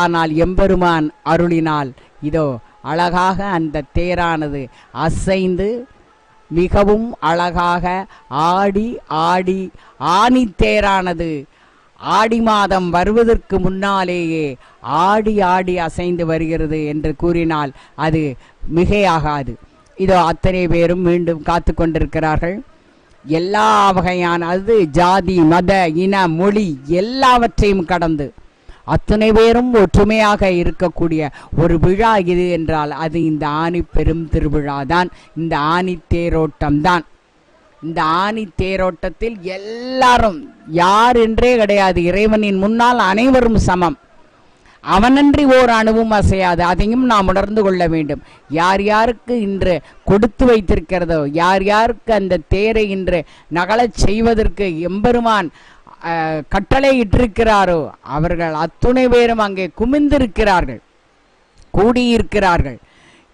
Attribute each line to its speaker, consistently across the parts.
Speaker 1: ஆனால் எம்பெருமான் அருளினால் இதோ அழகாக அந்த தேரானது அசைந்து மிகவும் அழகாக ஆடி ஆடி ஆணி தேரானது ஆடி மாதம் வருவதற்கு முன்னாலேயே ஆடி ஆடி அசைந்து வருகிறது என்று கூறினால் அது மிகையாகாது. இதோ அத்தனை பேரும் மீண்டும் காத்து கொண்டிருக்கிறார்கள். எல்லா வகையான அது ஜாதி மத இன மொழி எல்லாவற்றையும் கடந்து அத்தனை பேரும் ஒற்றுமையாக இருக்கக்கூடிய ஒரு விழா இது என்றால் அது இந்த ஆணி பெரும் திருவிழா தான் இந்த ஆணி தேரோட்டம் தான் இந்த ஆணி தேரோட்டத்தில் எல்லாரும் யார் என்றே கிடையாது. இறைவனின் முன்னால் அனைவரும் சமம். அவனன்றி ஓர் அணுவும் அசையாது. அதையும் நாம் உணர்ந்து கொள்ள வேண்டும். யார் யாருக்கு இன்று கொடுத்து வைத்திருக்கிறதோ யார் யாருக்கு அந்த தேரை இன்று நகலச் செய்வதற்கு எம்பெருமான் கட்டளையிட்டிருக்கிறாரோ கட்டளை அவர்கள் அத்துணை பேரும் அங்கே குமிந்திருக்கிறார்கள் கூடியிருக்கிறார்கள்.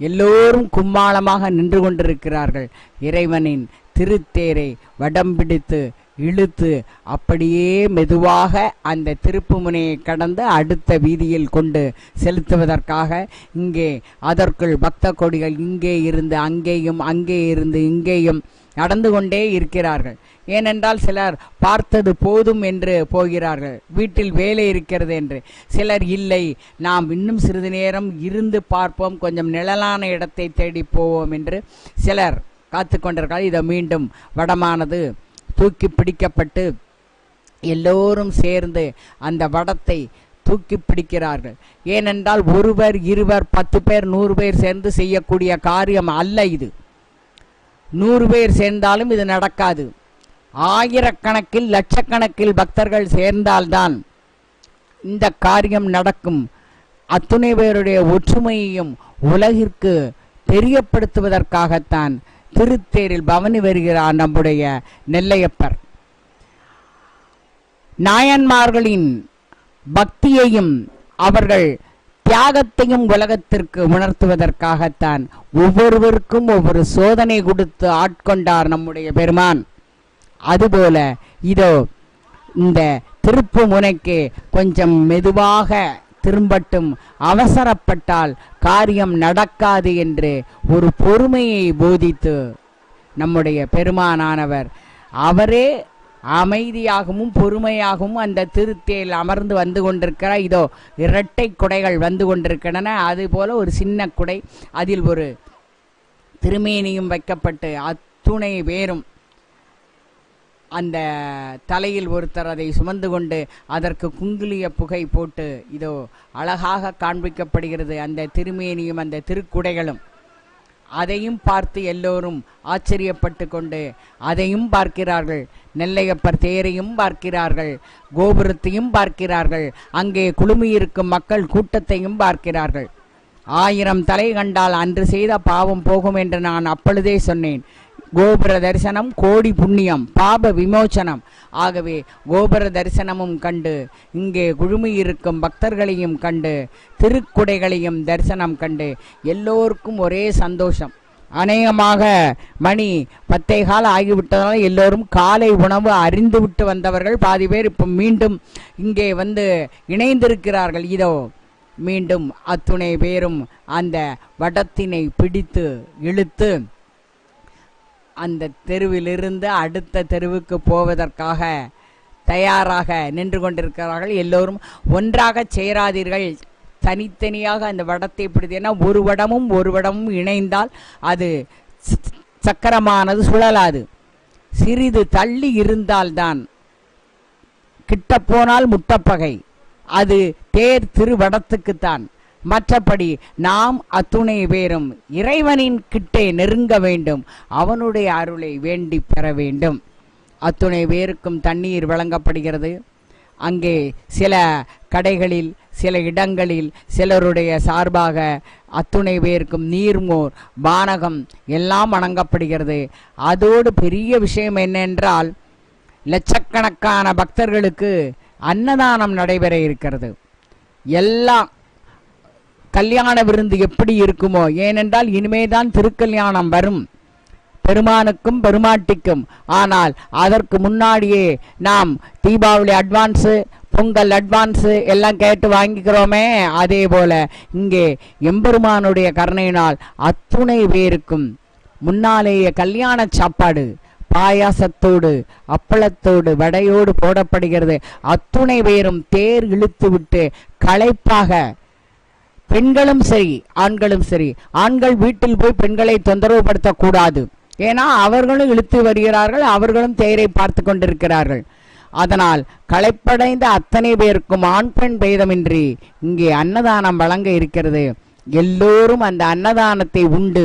Speaker 1: எல்லோரும் கும்மாளமாக நின்று கொண்டிருக்கிறார்கள். இறைவனின் திருத்தேரை வடம் பிடித்து இழுத்து அப்படியே மெதுவாக அந்த திருப்பு முனையை கடந்து அடுத்த வீதியில் கொண்டு செலுத்துவதற்காக இங்கே அதற்குள் பக்த கொடிகள் இங்கே இருந்து அங்கேயும் அங்கே இருந்து இங்கேயும் நடந்து கொண்டே இருக்கிறார்கள். ஏனென்றால் சிலர் பார்த்தது போதும் என்று போகிறார்கள். வீட்டில் வேலை இருக்கிறது என்று. சிலர் இல்லை நாம் இன்னும் சிறிது நேரம் இருந்து பார்ப்போம். கொஞ்சம் நிழலான இடத்தை தேடி போவோம் என்று சிலர் காத்து கொண்டிருக்கிறார் இதை மீண்டும் வடமானது தூக்கி பிடிக்கப்பட்டு எல்லோரும் சேர்ந்து அந்த வடத்தை தூக்கி பிடிக்கிறார்கள். ஏனென்றால் ஒருவர் இருவர் பத்து பேர் நூறு பேர் சேர்ந்து செய்யக்கூடிய காரியம் அல்ல இது. நூறு பேர் சேர்ந்தாலும் இது நடக்காது. ஆயிரக்கணக்கில் லட்சக்கணக்கில் பக்தர்கள் சேர்ந்தால்தான் இந்த காரியம் நடக்கும். அத்துணை பேருடைய ஒற்றுமையையும் உலகிற்கு தெரியப்படுத்துவதற்காகத்தான் திருத்தேரில் பவனி வருகிறார் நம்முடைய நெல்லையப்பர். நாயன்மார்களின் பக்தியையும் அவர்கள் தியாகத்தையும் உலகத்திற்கு உணர்த்துவதற்காகத்தான் ஒவ்வொருவருக்கும் ஒவ்வொரு சோதனை கொடுத்து ஆட்கொண்டார் நம்முடைய பெருமான். அதுபோல இதோ இந்த திருப்பு முனைக்கு கொஞ்சம் மெதுவாக திரும்பட்டும் அவசரப்பட்டால் காரியம் நடக்காது என்று ஒரு பொறுமையை போதித்து நம்முடைய பெருமானானவர் அவரே அமைதியாகவும் பொறுமையாகவும் அந்த திருத்தேல் அமர்ந்து வந்து கொண்டிருக்கிற இதோ இரட்டை குடைகள் வந்து கொண்டிருக்கின்றன. அதுபோல ஒரு சின்ன குடை அதில் ஒரு திருமேனியும் வைக்கப்பட்டு அத்துணை பேரும் அந்த தலையில் ஒருத்தர் அதை சுமந்து கொண்டு அதற்கு குங்குலிய புகை போட்டு இதோ அழகாக காண்பிக்கப்படுகிறது அந்த திருமேனியும் அந்த திருக்குடைகளும். அதையும் பார்த்து எல்லோரும் ஆச்சரியப்பட்டு கொண்டு அதையும் பார்க்கிறார்கள். நெல்லையப்பர் தேரையும் பார்க்கிறார்கள் கோபுரத்தையும் பார்க்கிறார்கள் அங்கே குழுமியிருக்கும் மக்கள் கூட்டத்தையும் பார்க்கிறார்கள். ஆயிரம் தலை கண்டால் அன்று செய்த பாவம் போகும் என்று நான் அப்பொழுதே சொன்னேன். கோபுர தரிசனம் கோடி புண்ணியம் பாப விமோச்சனம். ஆகவே கோபுர தரிசனமும் கண்டு இங்கே குழுமியிருக்கும் பக்தர்களையும் கண்டு திருக்குடைகளையும் தரிசனம் கண்டு எல்லோருக்கும் ஒரே சந்தோஷம். அநேகமாக மணி பத்தே காலம் ஆகிவிட்டதால் எல்லோரும் காலை உணவு அறிந்து விட்டு வந்தவர்கள். பாதி பேர் இப்போ மீண்டும் இங்கே வந்து இணைந்திருக்கிறார்கள். இதோ மீண்டும் அத்துணை பேரும் அந்த வடத்தினை பிடித்து இழுத்து அந்த தெருவிலிருந்து அடுத்த தெருவுக்கு போவதற்காக தயாராக நின்று கொண்டிருக்கிறார்கள். எல்லோரும் ஒன்றாக சேராதீர்கள். தனித்தனியாக அந்த வடத்தை பிடித்து ஏன்னா ஒரு வடமும் ஒரு வடமும் இணைந்தால் அது சக்கரமானது சுழலாது. சிறிது தள்ளி இருந்தால்தான் கிட்ட போனால் முட்டப்பகை. அது தேர் திருவடத்துக்குத்தான் மற்றபடி நாம் அத்துணை பேரும் இறைவனின் கிட்டே நெருங்க வேண்டும். அவனுடைய அருளை வேண்டி பெற வேண்டும். அத்துணை பேருக்கும் தண்ணீர் வழங்கப்படுகிறது. அங்கே சில கடைகளில் சில இடங்களில் சிலருடைய சார்பாக அத்துணை பேருக்கும் நீர்மோர் பானகம் எல்லாம் வணங்கப்படுகிறது. அதோடு பெரிய விஷயம் என்னென்றால் லட்சக்கணக்கான பக்தர்களுக்கு அன்னதானம் நடைபெற இருக்கிறது. எல்லாம் கல்யாண விருந்து எப்படி இருக்குமோ ஏனென்றால் இனிமேதான் திருக்கல்யாணம் வரும். பெருமானுக்கும் பெருமாட்டிக்கும். ஆனால் அதற்கு முன்னாடியே நாம் தீபாவளி அட்வான்ஸு பொங்கல் அட்வான்ஸு எல்லாம் கேட்டு வாங்கிக்கிறோமே. அதே போல் இங்கே எம்பெருமானுடைய கருணையினால் அத்துணை பேருக்கும் முன்னாலேயே கல்யாண சாப்பாடு பாயாசத்தோடு அப்பளத்தோடு வடையோடு போடப்படுகிறது. அத்துணை பேரும் தேர் இழுத்து விட்டு களைப்பாக பெண்களும் சரி ஆண்களும் சரி ஆண்கள் வீட்டில் போய் பெண்களை தொந்தரவுபடுத்தக்கூடாது. ஏன்னா அவர்களும் இழுத்து வருகிறார்கள் அவர்களும் தேரை பார்த்து கொண்டிருக்கிறார்கள். அதனால் களைப்படைந்த அத்தனை பேருக்கும் ஆண் பெண் பேதமின்றி இங்கே அன்னதானம் வழங்க இருக்கிறது. எல்லோரும் அந்த அன்னதானத்தை உண்டு.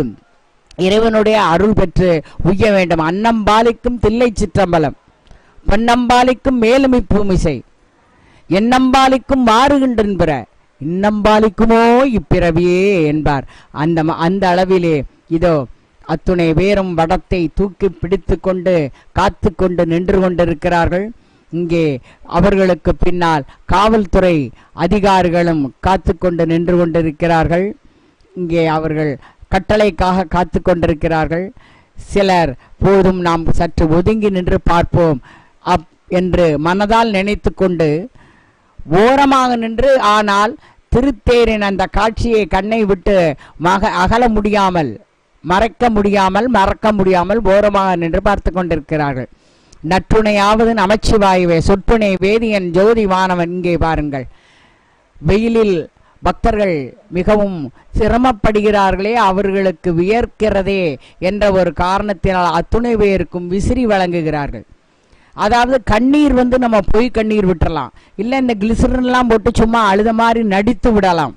Speaker 1: இறைவனுடைய அருள் பெற்று உய்ய வேண்டும். அன்னம்பாலிக்கும் தில்லை சிற்றம்பலம். பொன்னம்பாலிக்கும் மேலும் பூமிசை. எண்ணம்பாலிக்கும் மாறுகின்றன்புற இன்னம்பாலிக்குமோ இப்பிறவியே என்பார். அந்த அந்த அளவிலே இதோ அத்துணை பேரும் வடத்தை தூக்கி பிடித்து கொண்டு காத்து கொண்டு நின்று கொண்டிருக்கிறார்கள் இங்கே அவர்களுக்கு பின்னால் காவல்துறை அதிகாரிகளும் காத்து கொண்டு நின்று கொண்டிருக்கிறார்கள் இங்கே அவர்கள் கட்டளைக்காக காத்து கொண்டிருக்கிறார்கள் சிலர் போதும் நாம் சற்று ஒதுங்கி நின்று பார்ப்போம் அப் என்று மனதால் நினைத்து கொண்டு ஓரமாக நின்று ஆனால் திருத்தேரின் அந்த காட்சியை கண்ணை விட்டு மக அகல முடியாமல் மறைக்க முடியாமல் மறக்க முடியாமல் ஓரமாக நின்று பார்த்து கொண்டிருக்கிறார்கள். நற்றுணையாவது நமச்சிவாயுவே சொற்புனை வேதியன் ஜோதி வானவன் இங்கே பாருங்கள். வெயிலில் பக்தர்கள் மிகவும் சிரமப்படுகிறார்களே அவர்களுக்கு வியர்க்கிறதே என்ற ஒரு காரணத்தினால் அத்துணை பேருக்கும் விசிறி வழங்குகிறார்கள். அதாவது கண்ணீர் வந்து நம்ம பொய் கண்ணீர் விட்டுறலாம். இல்லை இந்த கிளிசரின்லாம் போட்டு சும்மா அழுத மாதிரி நடித்து விடலாம்.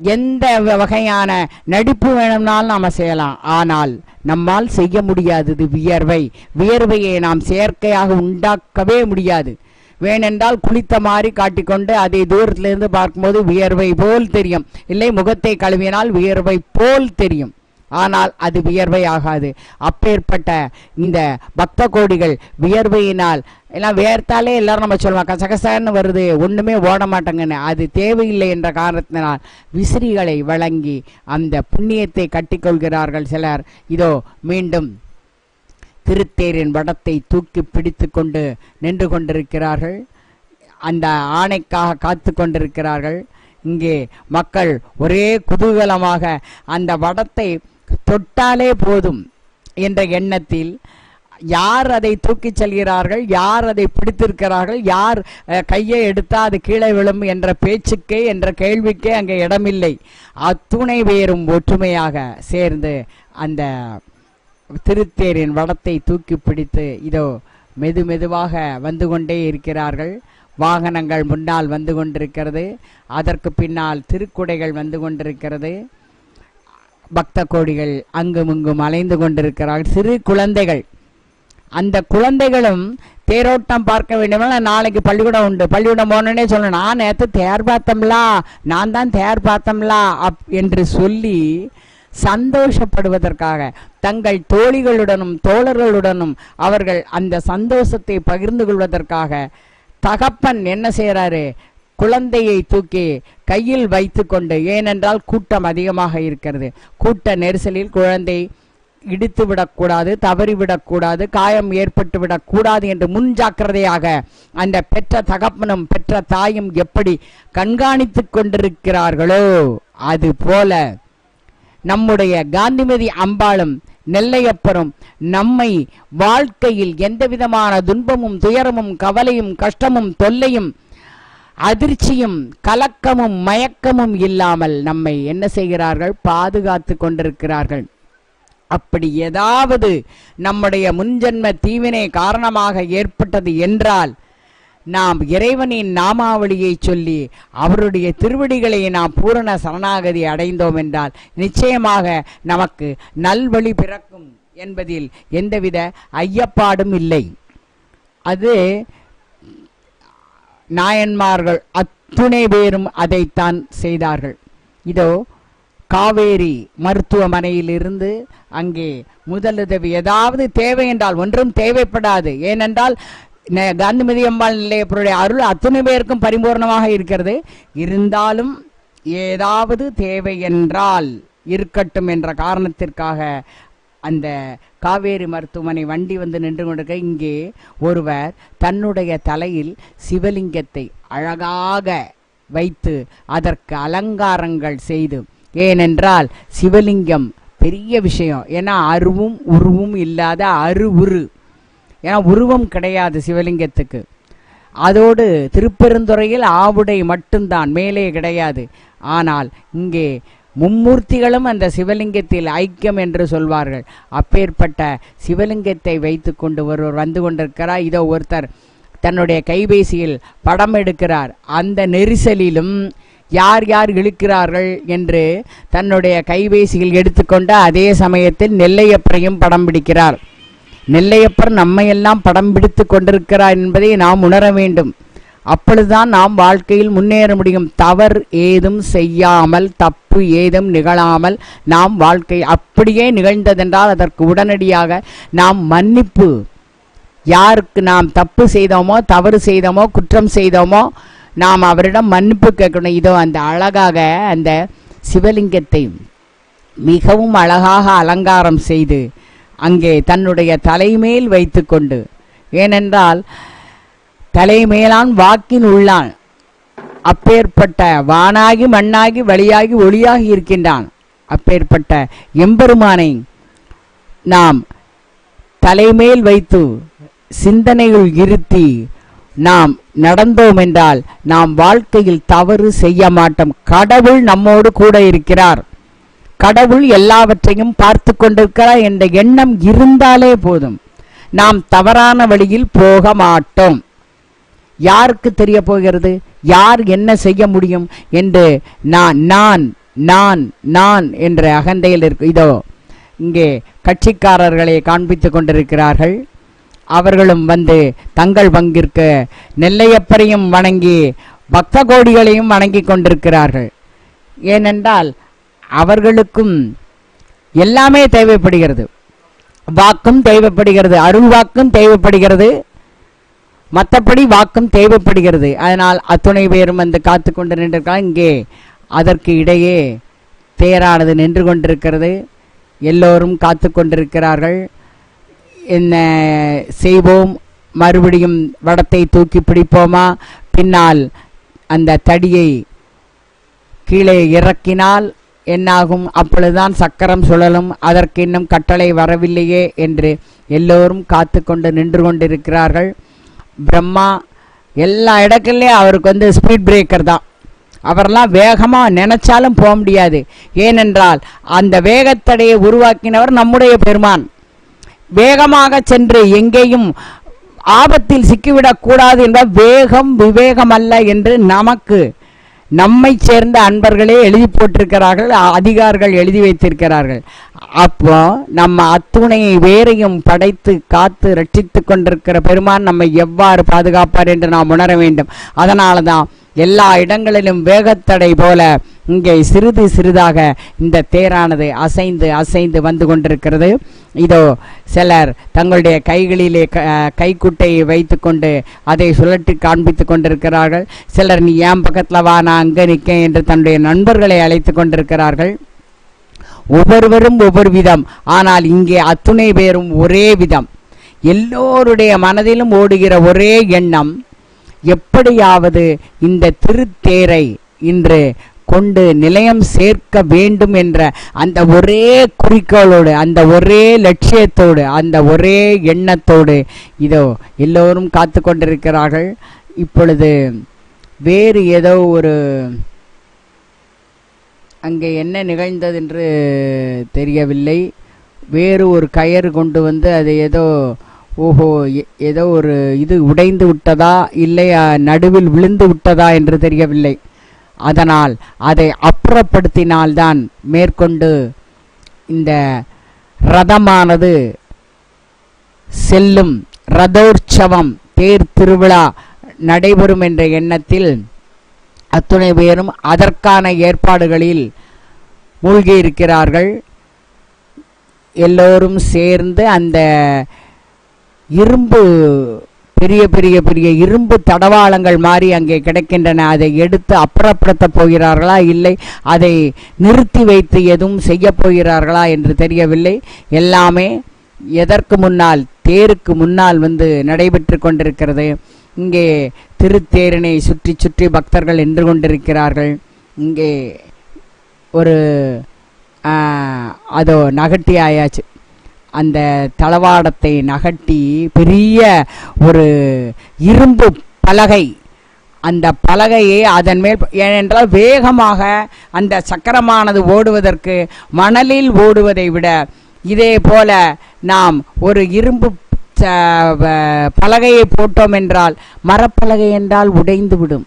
Speaker 1: எந்த வகையான நடிப்பு வேணும்னாலும் நாம் செய்யலாம். ஆனால் நம்மால் செய்ய முடியாதது வியர்வை. வியர்வையை நாம் செயற்கையாக உண்டாக்கவே முடியாது. வேணென்றால் குளித்த மாதிரி காட்டிக்கொண்டு அதை தூரத்திலிருந்து பார்க்கும்போது வியர்வை போல் தெரியும். இல்லை முகத்தை கழுவினால் வியர்வை போல் தெரியும். ஆனால் அது வியர்வை ஆகாது அப்பேற்பட்ட இந்த பக்த கோடிகள் வியர்வையினால் எல்லாம் வேர்த்தாலே எல்லாரும் நம்ம சொல்லுவோம் கசகசன்னு வருது ஒண்ணுமே ஓட மாட்டேங்கன்னு அது தேவையில்லை என்ற காரணத்தினால் விசிறிகளை வழங்கி அந்த புண்ணியத்தை கட்டிக்கொள்கிறார்கள் சிலர். இதோ மீண்டும் திருத்தேரின் வடத்தை தூக்கி பிடித்து கொண்டு நின்று கொண்டிருக்கிறார்கள். அந்த ஆணைக்காக காத்து கொண்டிருக்கிறார்கள். இங்கே மக்கள் ஒரே குதூகலமாக அந்த வடத்தை தொட்டாலே போதும் என்ற எண்ணத்தில் யார் அதை தூக்கிச் செல்கிறார்கள் யார் அதை பிடித்திருக்கிறார்கள் யார் கையை எடுத்தால் அது கீழே விழும் என்ற பேச்சுக்கே என்ற கேள்விக்கே அங்கே இடமில்லை. அத்துணை பேரும் ஒற்றுமையாக சேர்ந்து அந்த திருத்தேரின் வடத்தை தூக்கி பிடித்து இதோ மெது மெதுவாக வந்து கொண்டே இருக்கிறார்கள். வாகனங்கள் முன்னால் வந்து கொண்டிருக்கிறது. அதற்கு பின்னால் திருக்குடைகள் வந்து கொண்டிருக்கிறது. பக்த கோடிகள் அங்கும் இங்கும் அலைந்து கொண்டிருக்கிறார்கள் சிறு குழந்தைகள். அந்த குழந்தைகளும் தேரோட்டம் பார்க்க வேண்டுமெல்லாம் நாளைக்கு பள்ளிக்கூடம் உண்டு. பள்ளிக்கூடம் போனோடனே சொல்லணும் நான் நேற்று தேர் பார்த்தம்லா. நான் தான் தேர் பார்த்தோம்லா அப் என்று சொல்லி சந்தோஷப்படுவதற்காக தங்கள் தோழிகளுடனும் தோழர்களுடனும் அவர்கள் அந்த சந்தோஷத்தை பகிர்ந்து கொள்வதற்காக தகப்பன் என்ன செய்கிறாரு குழந்தையை தூக்கி கையில் வைத்துக்கொண்டு ஏனென்றால் கூட்டம் அதிகமாக இருக்கிறது. கூட்ட நெரிசலில் குழந்தை இடித்து விடக்கூடாது தவறிவிடக்கூடாது காயம் ஏற்பட்டு விடக்கூடாது என்று முன் ஜாக்கிரதையாக அந்த பெற்ற தகப்பனும் பெற்ற தாயும் எப்படி கண்காணித்து கொண்டிருக்கிறார்களோ அது போல நம்முடைய காந்திமதி அம்பாளும் நெல்லையப்பரும் நம்மை வாழ்க்கையில் எந்த விதமான துன்பமும் துயரமும் கவலையும் கஷ்டமும் தொல்லையும் அதிர்ச்சியும் கலக்கமும் மயக்கமும் இல்லாமல் நம்மை என்ன செய்கிறார்கள்? பாதுகாத்து கொண்டிருக்கிறார்கள். அப்படி ஏதாவது நம்முடைய முன்ஜென்ம தீவினை காரணமாக ஏற்பட்டது என்றால் நாம் இறைவனின் நாமாவளியை சொல்லி அவருடைய திருவடிகளை நாம் பூரண சரணாகதி அடைந்தோம் என்றால் நிச்சயமாக நமக்கு நல்வழி பிறக்கும் என்பதில் எந்தவித ஐயப்பாடும் இல்லை. அது நாயன்மார்கள் அத்துணை பேரும் அதைத்தான் செய்தார்கள். இதோ காவேரி மருத்துவமனையிலிருந்து அங்கே முதலுதவி ஏதாவது தேவை என்றால் ஒன்றும் தேவைப்படாது. ஏனென்றால் ந- காந்திமதி அம்பாள் நிலையப்பருடைய அருள் அத்தனை பேருக்கும் பரிபூர்ணமாக இருக்கிறது. இருந்தாலும் ஏதாவது தேவை என்றால் இருக்கட்டும் என்ற காரணத்திற்காக அந்த காவேரி மருத்துவமனை வண்டி வந்து நின்று கொண்டிருக்க இங்கே ஒருவர் தன்னுடைய தலையில் சிவலிங்கத்தை அழகாக வைத்து அதற்கு அலங்காரங்கள் செய்து ஏனென்றால் சிவலிங்கம் பெரிய விஷயம். ஏன்னா அருவும் உருவும் இல்லாத அரு உரு ஏன்னா உருவம் கிடையாது சிவலிங்கத்துக்கு. அதோடு திருப்பெருந்துறையில் ஆவுடை மட்டும்தான் மேலே கிடையாது. ஆனால் இங்கே மும்மூர்த்திகளும் அந்த சிவலிங்கத்தில் ஐக்கியம் என்று சொல்வார்கள். அப்பேற்பட்ட சிவலிங்கத்தை வைத்து கொண்டு ஒருவர் வந்து கொண்டிருக்கிறார். இதோ ஒருத்தர் தன்னுடைய கைபேசியில் படம் எடுக்கிறார். அந்த நெரிசலிலும் யார் யார் இழுக்கிறார்கள் என்று தன்னுடைய கைபேசியில் எடுத்துக்கொண்டு அதே சமயத்தில் நெல்லையப்பரையும் படம் பிடிக்கிறார். நெல்லையப்பர் நம்மையெல்லாம் படம் பிடித்து கொண்டிருக்கிறார் என்பதை நாம் உணர வேண்டும். அப்பொழுதுதான் நாம் வாழ்க்கையில் முன்னேற முடியும். தவறு ஏதும் செய்யாமல் தப்பு ஏதும் நிகழாமல் நாம் வாழ்க்கை அப்படியே நிகழ்ந்ததென்றால் அதற்கு உடனடியாக நாம் மன்னிப்பு. யாருக்கு நாம் தப்பு செய்தோமோ தவறு செய்தோமோ குற்றம் செய்தோமோ நாம் அவரிடம் மன்னிப்பு கேட்கணும். இதோ அந்த அழகாக அந்த சிவலிங்கத்தை மிகவும் அழகாக அலங்காரம் செய்து அங்கே தன்னுடைய தலைமேல் வைத்துக்கொண்டு. ஏனென்றால் தலைமேலான் வாக்கின் உள்ளான். அப்பேற்பட்ட வானாகி மண்ணாகி வழியாகி ஒளியாகி இருக்கின்றான். அப்பேற்பட்ட எம்பெருமானை நாம் தலைமேல் வைத்து சிந்தனையில் இருத்தி நாம் நடந்தோம் என்றால் நாம் வாழ்க்கையில் தவறு செய்ய மாட்டோம். கடவுள் நம்மோடு கூட இருக்கிறார். கடவுள் எல்லாவற்றையும் பார்த்து கொண்டிருக்கிறார் என்ற எண்ணம் இருந்தாலே போதும். நாம் தவறான வழியில் போக மாட்டோம். யாருக்கு தெரிய போகிறது? யார் என்ன செய்ய முடியும் என்று நான் நான் நான் நான் என்ற அகந்தையில் இருக்கு. இதோ இங்கே கட்சிக்காரர்களை காண்பித்து கொண்டிருக்கிறார்கள். அவர்களும் வந்து தங்கள் பங்கிற்கு நெல்லையப்பரையும் வணங்கி பக்த கோடிகளையும் வணங்கி கொண்டிருக்கிறார்கள். ஏனென்றால் அவர்களுக்கும் எல்லாமே தேவைப்படுகிறது. வாக்கும் தேவைப்படுகிறது அருள் வாக்கும் தேவைப்படுகிறது. மற்றபடி வாக்கும் தேவைப்படுகிறது. அதனால் அத்துணை பேரும் வந்து காத்து கொண்டு நின்றிருக்கலாம் இங்கே அதற்கு இடையே தேரானது நின்று கொண்டிருக்கிறது. எல்லோரும் காத்து கொண்டிருக்கிறார்கள். என்ன செய்வோம்? மறுபடியும் வடத்தை தூக்கி பிடிப்போமா? பின்னால் அந்த தடியை கீழே இறக்கினால் என்னாகும்? அப்பொழுதுதான் சக்கரம் சுழலும். அதற்கு இன்னும் கட்டளை வரவில்லையே என்று எல்லோரும் காத்து கொண்டு நின்று கொண்டிருக்கிறார்கள். பிரம்மா எல்லா இடத்துலையும் அவருக்கு வந்து ஸ்பீட் பிரேக்கர் தான். அவரெல்லாம் வேகமாக நினைச்சாலும் போக முடியாது. ஏனென்றால் அந்த வேகத்தடையை உருவாக்கினவர் நம்முடைய பெருமான். வேகமாக சென்று எங்கேயும் ஆபத்தில் சிக்கிவிடக்கூடாது என்ற வேகம் விவேகம் அல்ல என்று நமக்கு நம்மை சேர்ந்த அன்பர்களே எழுதி போட்டிருக்கிறார்கள் அதிகாரிகள் எழுதி வைத்திருக்கிறார்கள். அப்போ நம்ம அத்துணையை வேறையும் படைத்து காத்து ரட்சித்து கொண்டிருக்கிற பெருமான் நம்மை எவ்வாறு பாதுகாப்பார் என்று நாம் உணர வேண்டும். அதனால தான் எல்லா இடங்களிலும் வேகத்தடை போல இங்கே சிறிது சிறிதாக இந்த தேரானது அசைந்து அசைந்து வந்து கொண்டிருக்கிறது. இதோ சிலர் தங்களுடைய கைகளிலே க- கைக்குட்டையை வைத்துக்கொண்டு அதை சுழற்றி காண்பித்து கொண்டிருக்கிறார்கள். சிலர் நீ ஏன் பக்கத்தில் வா நான் அங்கே நிற்கேன் என்று தன்னுடைய நண்பர்களை அழைத்து கொண்டிருக்கிறார்கள். ஒவ்வொருவரும் ஒவ்வொரு விதம். ஆனால் இங்கே அத்துணை பேரும் ஒரே விதம். எல்லோருடைய மனதிலும் ஓடுகிற ஒரே எண்ணம் எப்படியாவது இந்த திருத்தேரை இன்று கொண்டு நிலையம் சேர்க்க வேண்டும் என்ற அந்த ஒரே குறிக்கோளோடு அந்த ஒரே லட்சியத்தோடு அந்த ஒரே எண்ணத்தோடு இதோ எல்லோரும் காத்து கொண்டிருக்கிறார்கள் இப்பொழுது வேறு ஏதோ ஒரு அங்கே என்ன நிகழ்ந்தது என்று தெரியவில்லை. வேறு ஒரு கயறு கொண்டு வந்து அது ஏதோ ஓஹோ ஏதோ ஒரு இது உடைந்து விட்டதா இல்லை நடுவில் விழுந்து விட்டதா என்று தெரியவில்லை. அதனால் அதை அப்புறப்படுத்தினால்தான் மேற்கொண்டு இந்த ரதமானது செல்லும். ரதோற்சவம் தேர் திருவிழா நடைபெறும் என்ற எண்ணத்தில் அத்துணை பேரும் அதற்கான ஏற்பாடுகளில் மூழ்கி இருக்கிறார்கள் எல்லோரும் சேர்ந்து அந்த இரும்பு பெரிய பெரிய பெரிய இரும்பு தடவாளங்கள் மாறி அங்கே கிடைக்கின்றன. அதை எடுத்து அப்புறப்படுத்தப் போகிறார்களா? இல்லை. அதை நிறுத்தி வைத்து எதுவும் செய்ய போகிறார்களா என்று தெரியவில்லை. எல்லாமே எதற்கு முன்னால் தேருக்கு முன்னால் வந்து நடைபெற்று கொண்டிருக்கிறது. இங்கே திருத்தேரினை சுற்றி சுற்றி பக்தர்கள் நின்று கொண்டிருக்கிறார்கள். இங்கே ஒரு அதோ நகட்டி ஆயாச்சு அந்த தளவாடத்தை நகட்டி பெரிய ஒரு இரும்பு பலகை. அந்த பலகையை அதன் மேல் ஏனென்றால் வேகமாக அந்த சக்கரமானது ஓடுவதற்கு மணலில் ஓடுவதை விட இதே போல நாம் ஒரு இரும்பு பலகையை போட்டோம் என்றால் மரப்பலகை என்றால் உடைந்து விடும்.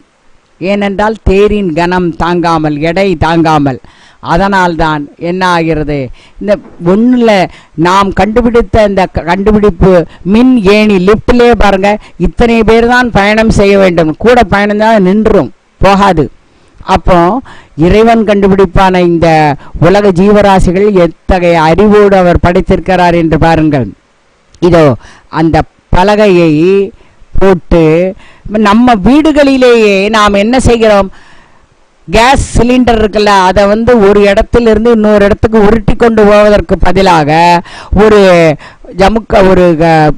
Speaker 1: ஏனென்றால் தேரின் கனம் தாங்காமல் எடை தாங்காமல். அதனால்தான் என்ன ஆகிறது? இந்த ஒன்றில் நாம் கண்டுபிடித்த இந்த க- கண்டுபிடிப்பு மின் ஏணி லிஃப்ட்லேயே பாருங்க இத்தனை பேர் தான் பயணம் செய்ய வேண்டும். கூட பயணம் தான் நின்றும் போகாது. அப்போ இறைவன் கண்டுபிடிப்பான இந்த உலக ஜீவராசிகள் எத்தகைய அறிவோடு அவர் படைத்திருக்கிறார் என்று பாருங்கள். இதோ அந்த பலகையை போட்டு நம்ம வீடுகளிலேயே நாம் என்ன செய்கிறோம்? கேஸ் சிலிண்டர் இருக்குல்ல அதை வந்து ஒரு இடத்திலிருந்து இன்னொரு இடத்துக்கு உருட்டி கொண்டு போவதற்கு பதிலாக ஒரு ஜமுக்க ஒரு க-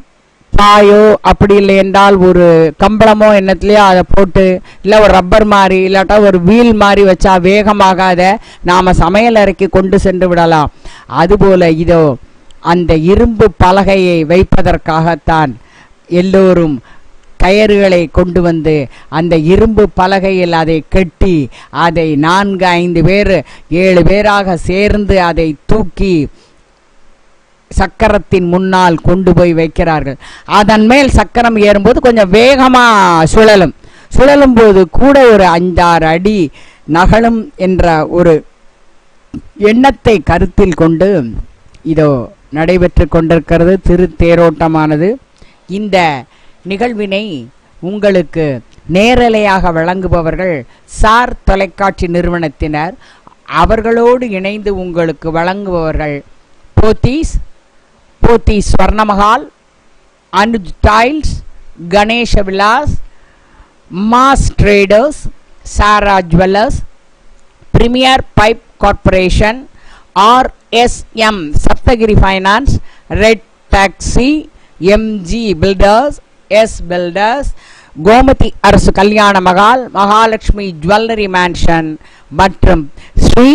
Speaker 1: பாயோ அப்படி இல்லை என்றால் ஒரு கம்பளமோ என்னத்துலையோ அதை போட்டு இல்லை ஒரு ரப்பர் மாதிரி இல்லாட்டா ஒரு வீல் மாதிரி வச்சா வேகமாக அதை நாம் சமையல் அறைக்கு கொண்டு சென்று விடலாம். அதுபோல் இதோ அந்த இரும்பு பலகையை வைப்பதற்காகத்தான் எல்லோரும் கயறுகளை கொண்டு வந்து அந்த இரும்பு பலகையில் அதை கட்டி அதை நான்கு ஐந்து பேர் ஏழு பேராக சேர்ந்து அதை தூக்கி சக்கரத்தின் முன்னால் கொண்டு போய் வைக்கிறார்கள். அதன் மேல் சக்கரம் ஏறும்போது கொஞ்சம் வேகமாக சுழலும். சுழலும் போது கூட ஒரு அஞ்சாறு அடி நகலும் என்ற ஒரு எண்ணத்தை கருத்தில் கொண்டு இதோ நடைபெற்று கொண்டிருக்கிறது. திருத்தேரோட்டமானது இந்த நிகழ்வினை உங்களுக்கு நேரலையாக வழங்குபவர்கள் சார் தொலைக்காட்சி நிறுவனத்தினர் அவர்களோடு இணைந்து உங்களுக்கு வழங்குபவர்கள் Pothys Pothys Swarnamahal Anuj tiles Ganesha Vilas mass traders Sara jewellers premier pipe corporation SM Saptagiri finance red taxi MG builders S builders Gomathi Arasu Kalyana Mahal Mahalakshmi jewellery mansion மற்றும் ஸ்ரீ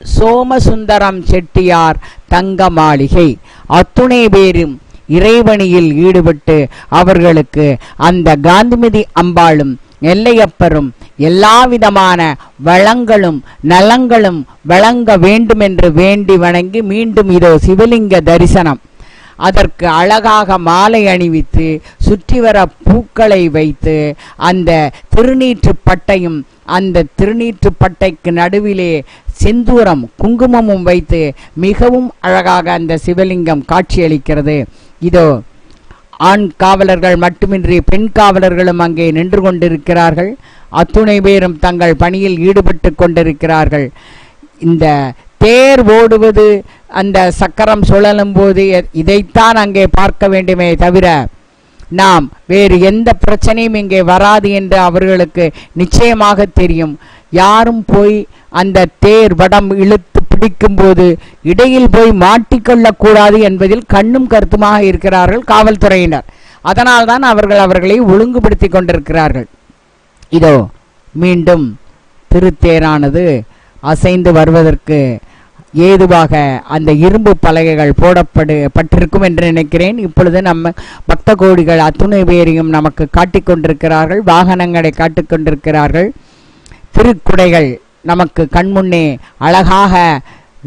Speaker 1: சோமசுந்தரம் செட்டியார் தங்க மாளிகை அத்துணை பேரும் இறைவணியில் ஈடுபட்டு அவர்களுக்கு அந்த காந்திமதி அம்பாளும் எல்லையப்பரும் எல்லாவிதமான வளங்களும் நலங்களும் வழங்க வேண்டுமென்று வேண்டி வணங்கி மீண்டும் இதோ சிவலிங்க தரிசனம். அதற்கு அழகாக மாலை அணிவித்து சுற்றி வர பூக்களை வைத்து அந்த திருநீற்று பட்டையும் அந்த திருநீற்று பட்டைக்கு நடுவிலே செந்தூரம் குங்குமமும் வைத்து மிகவும் அழகாக அந்த சிவலிங்கம் காட்சியளிக்கிறது. இதோ ஆண் காவலர்கள் மட்டுமின்றி பெண் காவலர்களும் அங்கே நின்று கொண்டிருக்கிறார்கள். அத்துணை பேரும் தங்கள் பணியில் ஈடுபட்டு கொண்டிருக்கிறார்கள். இந்த தேர் ஓடுவது அந்த சக்கரம் சுழலும் போது இதைத்தான் அங்கே பார்க்க வேண்டுமே தவிர நாம் வேறு எந்த பிரச்சனையும் இங்கே வராது என்று அவர்களுக்கு நிச்சயமாக தெரியும். யாரும் போய் அந்த தேர் வடம் இழுத்து பிடிக்கும்போது இடையில் போய் மாட்டிக்கொள்ளக்கூடாது என்பதில் கண்ணும் கருத்துமாக இருக்கிறார்கள் காவல்துறையினர். அதனால்தான் அவர்கள் அவர்களை ஒழுங்குபடுத்தி கொண்டிருக்கிறார்கள். இதோ மீண்டும் திருத்தேரானது அசைந்து வருவதற்கு ஏதுவாக அந்த இரும்பு பலகைகள் போடப்படு பட்டிருக்கும் என்று நினைக்கிறேன். இப்பொழுது நம்ம பக்த கோடிகள் அத்துணை பேரையும் நமக்கு காட்டிக் கொண்டிருக்கிறார்கள் வாகனங்களை காட்டிக்கொண்டிருக்கிறார்கள் திருக்குடைகள் நமக்கு கண்முன்னே அழகாக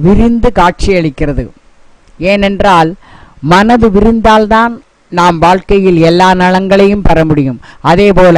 Speaker 1: விரிந்து காட்சியளிக்கிறது. ஏனென்றால் மனது விரிந்தால்தான் நாம் வாழ்க்கையில் எல்லா நலங்களையும் பெற முடியும். அதே போல